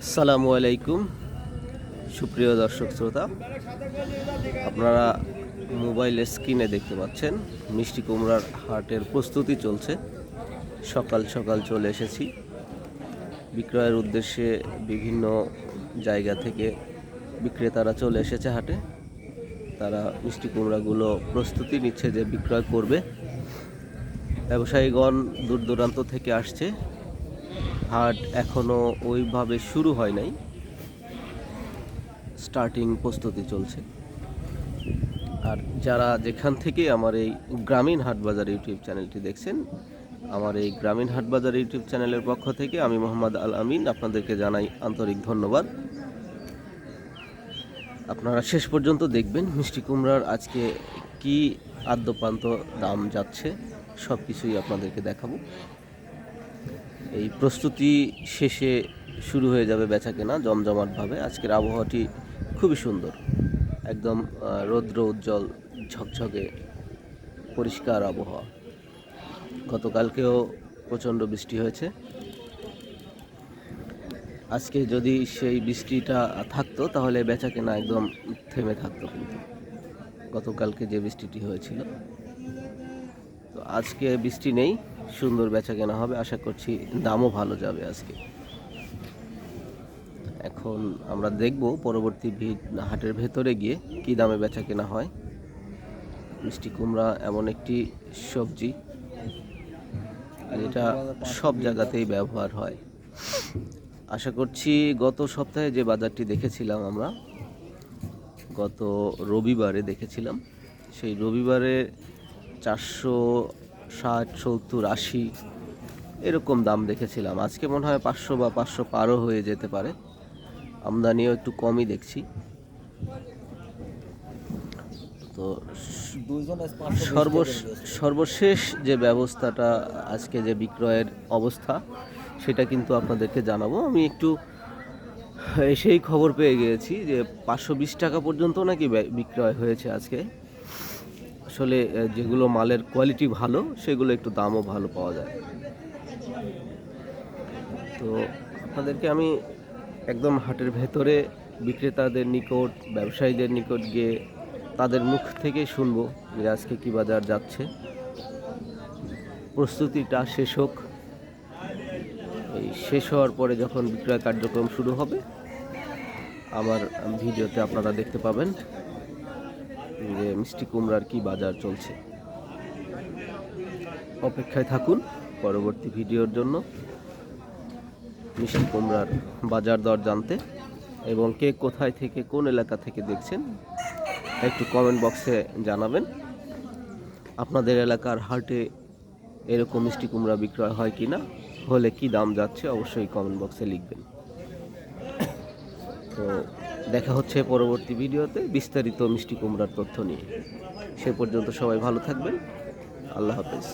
আসসালামু আলাইকুম। সুপ্রিয় দর্শক শ্রোতা, আপনারা মোবাইলের স্ক্রিনে দেখতে পাচ্ছেন, মিষ্টি কুমড়ার হাটের প্রস্তুতি চলছে। সকাল সকাল চলে এসেছি। বিক্রয়ের উদ্দেশ্যে বিভিন্ন জায়গা থেকে বিক্রেতারা চলে এসেছে হাটে। তারা মিষ্টি কুমড়াগুলো প্রস্তুতি নিচ্ছে যে বিক্রয় করবে। ব্যবসায়ীগণ দূর দূরান্ত থেকে আসছে। হাট এখনও ওইভাবে শুরু হয় নাই। স্টার্টিং প্রস্তুতি চলছে। আর যারা যেখান থেকে আমার এই গ্রামীণ হাট বাজার ইউটিউব চ্যানেলটি দেখছেন, আমার এই গ্রামীণ হাট বাজার ইউটিউব চ্যানেলের পক্ষ থেকে আমি মোহাম্মদ আল আমিন আপনাদেরকে জানাই আন্তরিক ধন্যবাদ। আপনারা শেষ পর্যন্ত দেখবেন মিষ্টি কুমড়ার আজকে কি আদ্যপান্ত দাম যাচ্ছে সব কিছুই আপনাদেরকে দেখাবো। এই প্রস্তুতি শেষে শুরু হয়ে যাবে বেচা কেনা, জমজমাটভাবে। আজকের আবহাওয়াটি খুবই সুন্দর। একদম রৌদ্র উজ্জ্বল, ঝকঝকে, পরিষ্কার আবহাওয়া। গতকালকেও প্রচণ্ড বৃষ্টি হয়েছে। আজকে যদি সেই বৃষ্টিটা থাকতো, তাহলে বেচা কেনা একদম থেমে থাকতো কিন্তু। গতকালকে যে বৃষ্টিটি হয়েছিল। তো আজকে বৃষ্টি নেই। সুন্দর বেচা কেনা হবে, আশা করছি দামও ভালো যাবে আজকে। এখন আমরা দেখব পরবর্তী হাটের ভেতরে গিয়ে কি দামে বেচা কেনা হয়। মিষ্টি কুমড়া এমন একটি সবজি, আর এটা সব জায়গাতেই ব্যবহার হয়। আশা করছি গত সপ্তাহে যে বাজারটি দেখেছিলাম আমরা, গত রবিবারে দেখেছিলাম, সেই রবিবারে চারশো ষাট সত্তর আশি এরকম দাম দেখেছিলাম। আজকে মনে হয় পাঁচশো বা পাঁচশো পারও হয়ে যেতে পারে। আমদানিও একটু কমই দেখছি। তো সর্বশেষ যে ব্যবস্থাটা আজকে যে বিক্রয়ের অবস্থা সেটা কিন্তু আপনাদেরকে জানাব। আমি একটু এসেই খবর পেয়ে গিয়েছি যে পাঁচশো বিশ টাকা পর্যন্ত নাকি বিক্রয় হয়েছে আজকে। আসলে যেগুলো মালের কোয়ালিটি ভালো, সেগুলো একটু দামও ভালো পাওয়া যায়। তো আপনাদেরকে আমি একদম হাটের ভেতরে বিক্রেতাদের নিকট, ব্যবসায়ীদের নিকট গিয়ে তাদের মুখ থেকে শুনব যে আজকে কী বাজার যাচ্ছে। প্রস্তুতিটা শেষ হোক। এই শেষ হওয়ার পরে যখন বিক্রয় কার্যক্রম শুরু হবে আমার ভিডিওতে আপনারা দেখতে পাবেন। যে মিষ্টি কুমড়ার কি বাজার চলছে? অপেক্ষায় থাকুন পরবর্তী ভিডিওর জন্য। মিষ্টি কুমড়ার বাজার দর জানতে এবং কে কোথায় থেকে কোন এলাকা থেকে দেখছেন, একটু কমেন্ট বক্সে জানাবেন। আপনাদের এলাকার হাটে এরকম মিষ্টি কুমড়া বিক্রয় হয় কি না হলে কি দাম যাচ্ছে অবশ্যই কমেন্ট বক্সে লিখবেন। তো দেখা হচ্ছে পরবর্তী ভিডিওতে বিস্তারিত মিষ্টি কুমড়ার তথ্য নিয়ে। সে পর্যন্ত সবাই ভালো থাকবেন। আল্লাহ হাফেজ।